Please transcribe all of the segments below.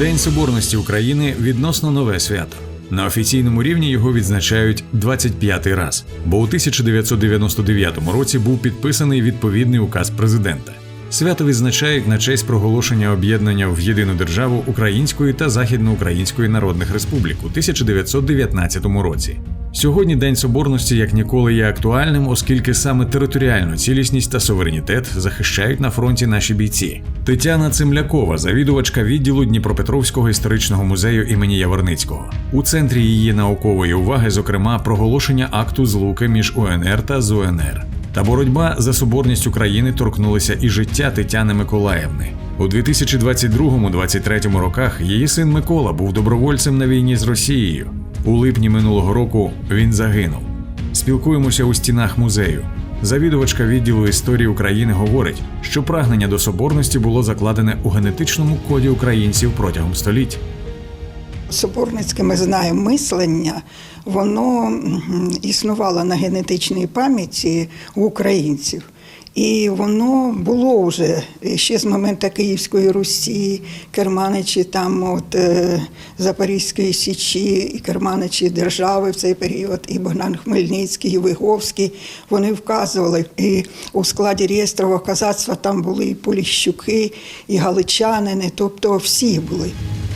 День Соборності України відносно нове свято. На офіційному рівні його відзначають 25-й раз, бо у 1999 році був підписаний відповідний указ президента. Свято відзначають на честь проголошення об'єднання в єдину державу Української та Західноукраїнської Народних Республік у 1919 році. Сьогодні День Соборності як ніколи є актуальним, оскільки саме територіальну цілісність та суверенітет захищають на фронті наші бійці. Тетяна Цимлякова, завідувачка відділу Дніпропетровського історичного музею імені Яворницького. У центрі її наукової уваги, зокрема, проголошення акту злуки між УНР та ЗУНР. Та боротьба за соборність України торкнулася і життя Тетяни Миколаївни. У 2022-2023 роках її син Микола був добровольцем на війні з Росією. У липні минулого року він загинув. Спілкуємося у стінах музею. Завідувачка відділу історії України говорить, що прагнення до соборності було закладене у генетичному коді українців протягом століть. Соборницьке ми знаємо мислення, воно існувало на генетичній пам'яті у українців. І воно було вже ще з моменту Київської Русі, Керманичі там от е, Запорізької Січі, і Керманичі держави в цей період, і Богдан Хмельницький, і Виговський. Вони вказували. І у складі реєстрового казацтва там були і Поліщуки, і галичанини, тобто всі були.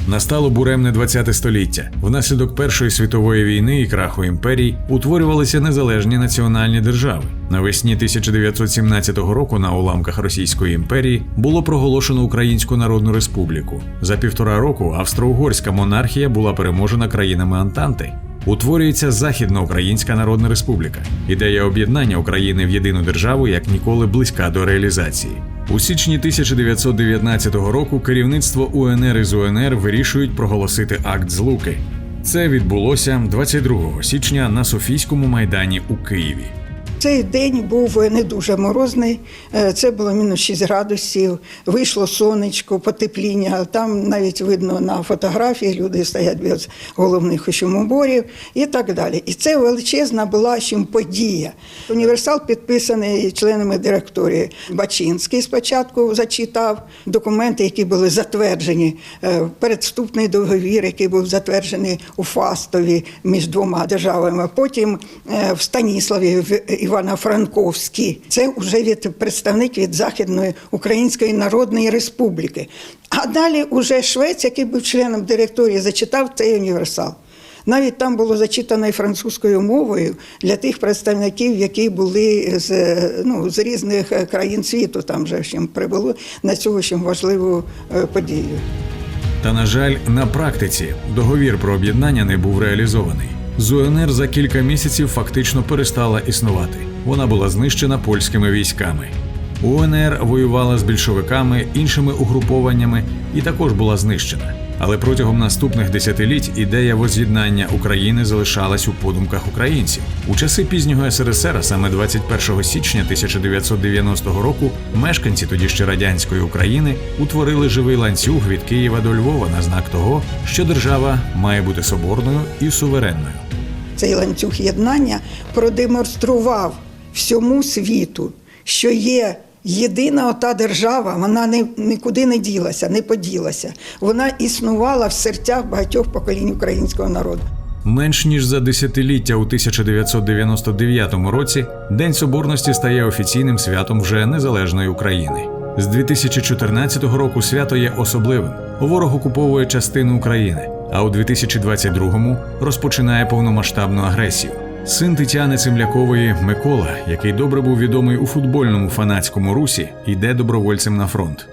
Настало буремне 20 століття. Внаслідок Першої світової війни і краху імперій утворювалися незалежні національні держави. Навесні 1917 року на уламках Російської імперії було проголошено Українську Народну Республіку. За півтора року австро-угорська монархія була переможена країнами Антанти. Утворюється Західноукраїнська Народна Республіка. Ідея об'єднання України в єдину державу як ніколи близька до реалізації. У січні 1919 року керівництво УНР із УНР вирішують проголосити акт злуки. Це відбулося 22 січня на Софійському майдані у Києві. Цей день був не дуже морозний. Е, Це було мінус 6 градусів. Вийшло сонечко, потепління. Там навіть видно на фотографії люди стоять без головних уборів і так далі. І це величезна була чим подія. Універсал підписаний членами директорії. Бачинський спочатку зачитав документи, які були затверджені. Е, Передступний договір, який був затверджений у Фастові між двома державами. Потім е, в Станіславі в Івано-Франковській. Це вже від представник від Західної Української Народної Республіки. А далі уже Швець, який був членом директорії, зачитав цей універсал. Навіть там було зачитано і французькою мовою для тих представників, які були з, ну, з різних країн світу, там же чим прибули на цю чим важливу е, подію. Та на жаль, на практиці договір про об'єднання не був реалізований. ЗУНР за кілька місяців фактично перестала існувати. Вона була знищена польськими військами. УНР воювала з більшовиками, іншими угрупованнями і також була знищена. Але протягом наступних десятиліть ідея воз'єднання України залишалась у подумках українців. У часи пізнього СРСР, саме 21 січня 1990 року, мешканці тоді ще радянської України утворили живий ланцюг від Києва до Львова на знак того, що держава має бути соборною і суверенною. цей ланцюг єднання продемонстрував всьому світу, що є єдина ота держава, вона не, нікуди не ділася, не поділася. Вона існувала в серцях багатьох поколінь українського народу. Менш ніж за десятиліття у 1999 році День Соборності стає офіційним святом вже незалежної України. З 2014 року свято є особливим. Ворог окуповує частину України, а у 2022-му розпочинає повномасштабну агресію. Син Тетяни Цимлякової Микола, який добре був відомий у футбольному фанатському русі, йде добровольцем на фронт.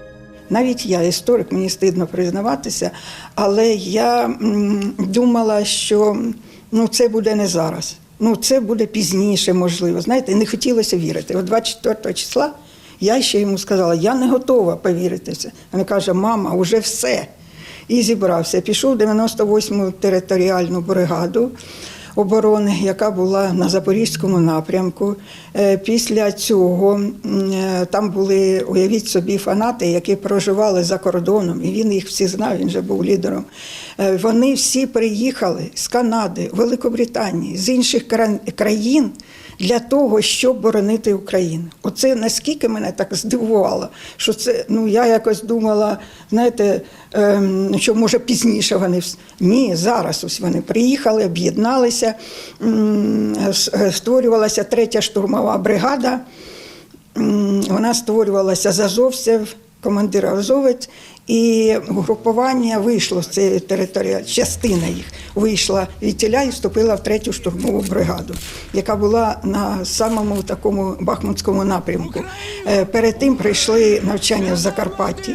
Навіть я історик, мені стидно признаватися, але я думала, що ну, це буде не зараз. Ну, це буде пізніше, можливо. Знаєте, не хотілося вірити. От 24 числа я ще йому сказала, я не готова повірити в це. Він каже, мама, вже все. І зібрався. Пішов в 98-му територіальну бригаду оборони, яка була на Запорізькому напрямку. Е, Після цього е, там були, уявіть собі, фанати, які проживали за кордоном, і він їх всі знав, він вже був лідером. Е, Вони всі приїхали з Канади, Великобританії, з інших країн для того, щоб боронити Україну. Оце наскільки мене так здивувало, що це ну я якось думала, знаєте, ем, що може пізніше вони ні, зараз ось вони приїхали, об'єдналися, е, створювалася третя штурмова бригада. Вона створювалася з азовців, командир азовець, і групування вийшло з цієї території, частина їх вийшла від тіля і вступила в третю штурмову бригаду, яка була на самому такому бахмутському напрямку. Е, Перед тим прийшли навчання в Закарпатті.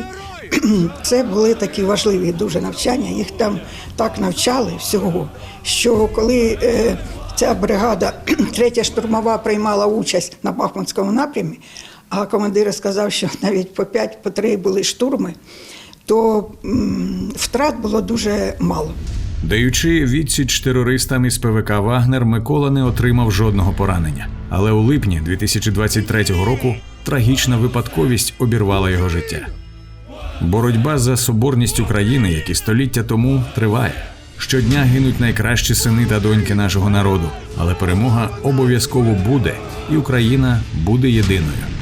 Це були такі важливі дуже навчання. Їх там так навчали всього, що коли е, ця бригада, третя штурмова, приймала участь на Бахмутському напрямі, а командир сказав, що навіть по 5 по 3 були штурми, то втрат було дуже мало. Даючи відсіч терористам із ПВК Вагнер, Микола не отримав жодного поранення. Але у липні 2023 року трагічна випадковість обірвала його життя. Боротьба за соборність України, як і століття тому, триває. Щодня гинуть найкращі сини та доньки нашого народу, але перемога обов'язково буде, і Україна буде єдиною.